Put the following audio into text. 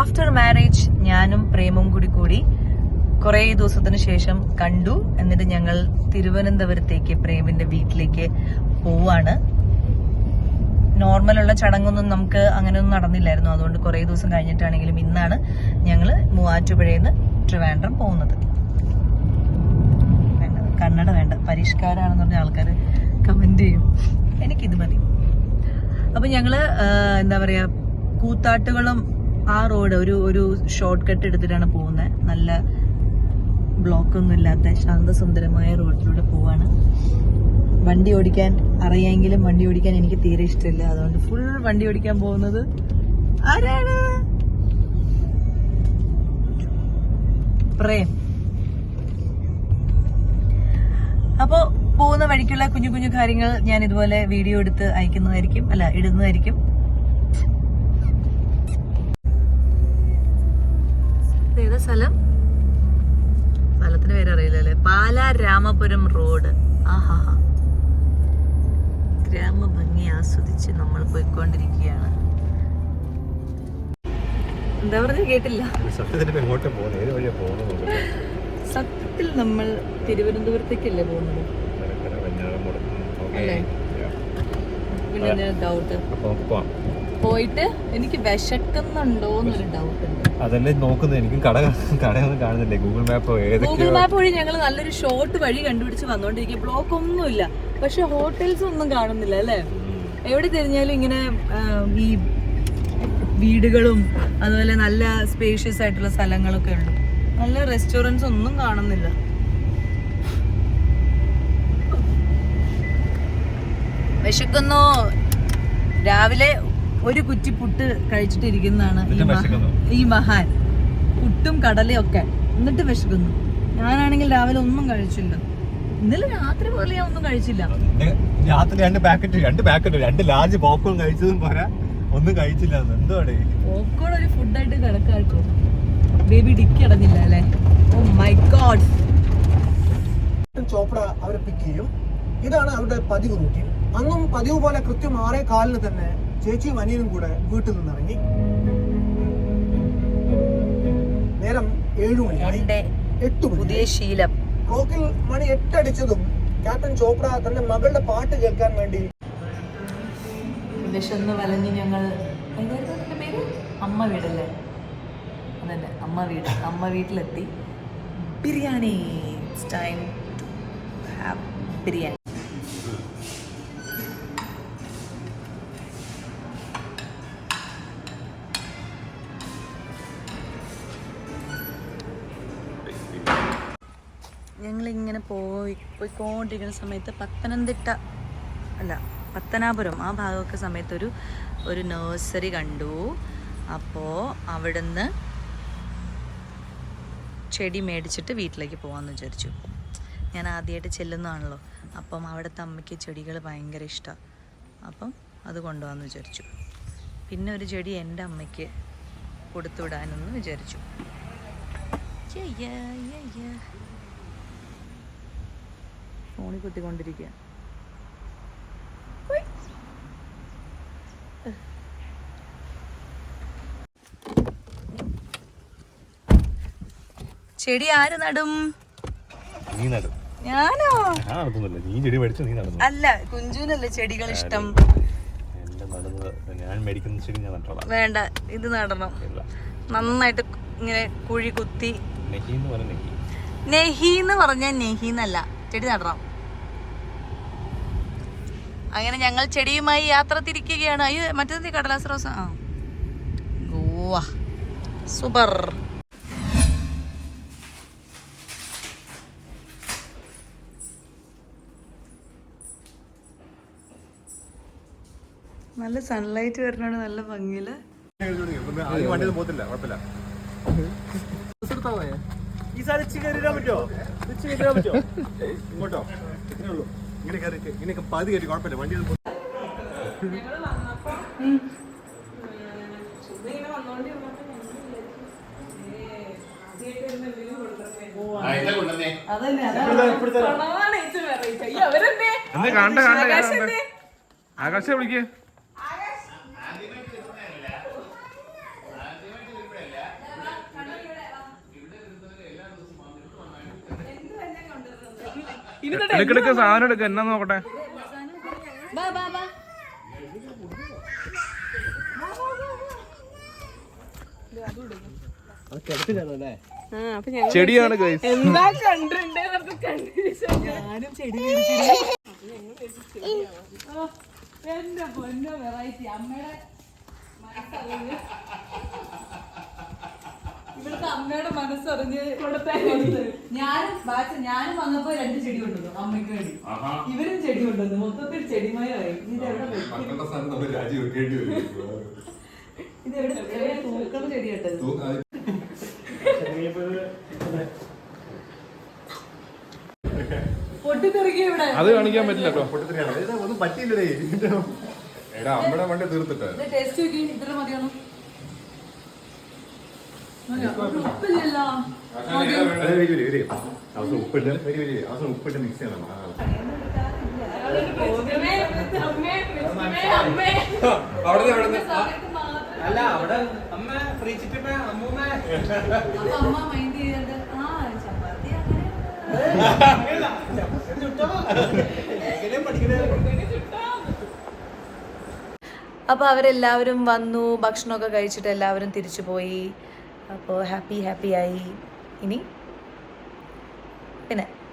After marriage ഞാനും പ്രേമും കൂടി കൂടി കുറെ ദിവസത്തിന് ശേഷം കണ്ടു. എന്നിട്ട് ഞങ്ങൾ തിരുവനന്തപുരത്തേക്ക് പ്രേമിന്റെ വീട്ടിലേക്ക് പോവാണ്. നോർമലുള്ള ചടങ്ങൊന്നും നമുക്ക് അങ്ങനെയൊന്നും നടന്നില്ലായിരുന്നു. അതുകൊണ്ട് കുറെ ദിവസം കഴിഞ്ഞിട്ടാണെങ്കിലും ഇന്നാണ് ഞങ്ങൾ മൂവാറ്റുപുഴയിൽ നിന്ന് ട്രിവാൻഡ്രം പോകുന്നത്. വേണ്ട കന്നഡ വേണ്ട. പരിഷ്കാരാണെന്ന് പറഞ്ഞ ആൾക്കാർ കമന്റ് ചെയ്യും. എനിക്കിത് മതി. അപ്പൊ ഞങ്ങൾ എന്താ പറയാ കൂത്താട്ടുകളും ആ റോഡ് ഒരു ഒരു ഷോർട്ട് കട്ട് എടുത്തിട്ടാണ് പോകുന്നത് നല്ല ബ്ലോക്ക് ഒന്നും ഇല്ലാത്ത ശാന്തസുന്ദരമായ റോഡിലൂടെ പോവാണ്. വണ്ടി ഓടിക്കാൻ അറിയാമെങ്കിലും വണ്ടി ഓടിക്കാൻ എനിക്ക് തീരെ ഇഷ്ടമില്ല. അതുകൊണ്ട് ഫുൾ വണ്ടി ഓടിക്കാൻ പോകുന്നത് ആരാണ്? പ്രേം. അപ്പോ പോകുന്ന വഴിക്കുള്ള കുഞ്ഞു കുഞ്ഞു കാര്യങ്ങൾ ഞാൻ ഇതുപോലെ വീഡിയോ എടുത്ത് അയക്കുന്നതായിരിക്കും അല്ല ഇടുന്നതായിരിക്കും. സ്ഥലം? സ്ഥലത്തിന് പേര് അറിയില്ലല്ലേ പാലാ രാമപുരം റോഡ്. ആഹാ ഗ്രാമഭംഗി ആസ്വദിച്ച് നമ്മൾ പോയിക്കൊണ്ടിരിക്കുകയാണ്. എന്താ പറഞ്ഞ? കേട്ടില്ല. സത്യത്തിൽ നമ്മൾ തിരുവനന്തപുരത്തേക്കല്ലേ പോകുന്നത്? അല്ലേ? പിന്നെ ഡൗട്ട് പോയിട്ട് എനിക്ക് വിശക്കുന്നുണ്ടോ എന്നൊരു ഡൗട്ട് ഉണ്ട്. അതല്ലേ നോക്കുന്നത്. എനിക്കും കട കടയൊന്നും കാണുന്നില്ലേ? ഗൂഗിൾ മാപ്പ് ഗൂഗിൾ മാപ്പ് വഴി ഞങ്ങൾ നല്ലൊരു ഷോർട്ട് വഴി കണ്ടുപിടിച്ച് വന്നോണ്ടിരിക്കുക ബ്ലോക്ക് ഒന്നുമില്ല. പക്ഷെ ഹോട്ടൽസ് ഒന്നും കാണുന്നില്ല അല്ലേ? എവിടെ തിരിഞ്ഞാലും ഇങ്ങനെ ഈ വീടുകളും അതുപോലെ നല്ല സ്പേഷ്യസ് ആയിട്ടുള്ള സ്ഥലങ്ങളൊക്കെ ഉണ്ട്. നല്ല റെസ്റ്റോറന്റ്സ് ഒന്നും കാണുന്നില്ല. വിശക്കുന്നു. രാവിലെ ഒരു കുറ്റി പുട്ട് കഴിച്ചിട്ടിരിക്കുന്നതാണ് ഈ മഹാൻ. പുട്ടും കടലയും ഒക്കെ എന്നിട്ട് വിശക്കുന്നു. ഞാനാണെങ്കിൽ രാവിലെ ഒന്നും കഴിച്ചില്ല. ഇന്നലെ രാത്രി പോലെ ഞാൻ ഒന്നും കഴിച്ചില്ല. രാത്രി രണ്ട് പാക്കറ്റ് രണ്ട് പാക്കറ്റ് രണ്ട് ലാർജ് പോപ്കോൺ കഴിച്ചതും പോരാ. ഒന്നും കഴിച്ചില്ല എന്തുവാടേ? പോപ്കോൺ ഒരു ഫുഡായിട്ട് കിടക്കാട്ടോ ബേബി ഡിക്കി അടഞ്ഞില്ല അല്ലേ? Oh oh my god Chopra അവരെ പിക്ക് ചെയ്യും ഇതാണ് അവരുടെ പതിവ് റൂട്ടീൻ അന്നും പതിവ് പോലെ കൃത്യം ആറേ കാലിന് തന്നെ ചേച്ചിയും അനിയനും കൂടെ വീട്ടിൽ നിന്നിറങ്ങി. നേരം ഏഴു മണിയായി എട്ട് പുതിയ ശീലം. ക്ലോക്കിൽ മണി എട്ടടിച്ചതും ക്യാപ്റ്റൻ ചോപ്ര തന്റെ മകളുടെ പാട്ട് കേൾക്കാൻ വേണ്ടി വിശന്ന് വലഞ്ഞ് ഞങ്ങൾ പേര്? അമ്മ വീടല്ലേ? അതന്നെ അമ്മ വീട്. അമ്മ വീട്ടിലെത്തി. ബിരിയാണി ടൈം ബിരിയാണി. ഞങ്ങളിങ്ങനെ പോയി പോയിക്കൊണ്ടിരിക്കുന്ന സമയത്ത് പത്തനംതിട്ട അല്ല പത്തനാപുരം ആ ഭാഗമൊക്കെ സമയത്ത് ഒരു നഴ്സറി കണ്ടു. അപ്പോൾ അവിടുന്ന് ചെടി മേടിച്ചിട്ട് വീട്ടിലേക്ക് പോകാമെന്ന് വിചാരിച്ചു. ഞാൻ ആദ്യമായിട്ട് ചെല്ലുന്നതാണല്ലോ. അപ്പം അവിടുത്തെ അമ്മയ്ക്ക് ചെടികൾ ഭയങ്കര ഇഷ്ടമാണ് അപ്പം അത് കൊണ്ടുപോകാമെന്ന് വിചാരിച്ചു. പിന്നെ ഒരു ചെടി എന്റെ അമ്മയ്ക്ക് കൊടുത്തുവിടാനെന്ന് വിചാരിച്ചു. Yeah, yeah, yeah, യ്യ. ഫോണിൽ കുത്തിക്കൊണ്ടിരിക്കുക. ചെടി ആര് നടും? നീ നടും. ഞാനോ? നീ ചെടി മേടിച്ചു നീ നടന്നു അല്ല കുഞ്ചുവിനല്ലേ ചെടികൾ ഇഷ്ടം. ഞാൻ മേടിക്കുന്ന ചെടി ഞാൻ നട്ടോളാം. വേണ്ട ഇത് നടണം. നന്നായിട്ട് ഇങ്ങനെ കുഴി കുത്തി. നെഹി. എന്ന് പറഞ്ഞ നെഹി എന്നല്ല ചെടി നടണം. അങ്ങനെ ഞങ്ങൾ ചെടിയുമായി യാത്ര തിരിക്കുകയാണ്. അയ്യോ മറ്റേ കടലാസ് റോസ്? ആ. ഗോവ. സൂപ്പർ. നല്ല സൺലൈറ്റ് വരണോണ്ട് നല്ല ഭംഗിയിൽ വണ്ടി പോകത്തില്ല കുഴപ്പമില്ല. പറ്റുമോ? പറ്റുമോ? ഇങ്ങോട്ടോ. ഇത്രേ ഉള്ളൂ. ഇങ്ങനെ ഇങ്ങനെയൊക്കെ പതി കയറി കുഴപ്പമില്ല. വണ്ടി കണ്ട ആകാശ വിളിക്ക്. എടുക്കെടുക്ക് സാധനം എടുക്ക എന്നാ നോക്കട്ടെ? ബാ ബാ ബാ. ചെടിയാണ് എന്റെ പൊന്നോ വെറൈറ്റി അമ്മയുടെ ഇവിടുത്തെ അമ്മയുടെ മനസ്സറിഞ്ഞ് ഞാനും ബാച്ച ഞാനും വന്നപ്പോ രണ്ട് ചെടി കൊണ്ടുവന്നു അമ്മയ്ക്ക് വേണ്ടി. ഇവരും ചെടി കൊണ്ടുവന്നു. മൊത്തത്തിൽ ചെടിമയമായി. ഇതെവിടെ എവിടെ വെക്കും? മക്കളുടെ സ്ഥാനം നമ്മൾ രാജി വെക്കേണ്ടി വരും. ഇത് എവിടെ? എവിടെ പൂക്കളുടെ ചെടി കേട്ടത് ഇവിടെ. അത് കാണിക്കാൻ പറ്റില്ല കേട്ടോ. പൊട്ടിത്തെറിയാണ്. ഇത് ഒന്നും പറ്റിയില്ലേ എടാ അമ്മയുടെ വണ്ടി തീർത്തിട്ട്. ഇത് ടേസ്റ്റ് നോക്കി ഇത്ര മതിയാണോ? ഉപ്പിട്ട് അവസാനം മിക്സ് ചെയ്യണം. അമ്മേ അമ്മേ അല്ല അവിടെ അമ്മ ഫ്രീച്ചിട്ട് അമ്മൂമ്മ. അപ്പൊ അമ്മ മൈൻഡ് ചെയ്തിട്ട് ആ ചപ്പാത്തി അങ്ങനെ. അപ്പോൾ അവരെല്ലാവരും വന്നു ഭക്ഷണമൊക്കെ കഴിച്ചിട്ട് എല്ലാവരും തിരിച്ചു പോയി apa happy happy ai ini? Penat?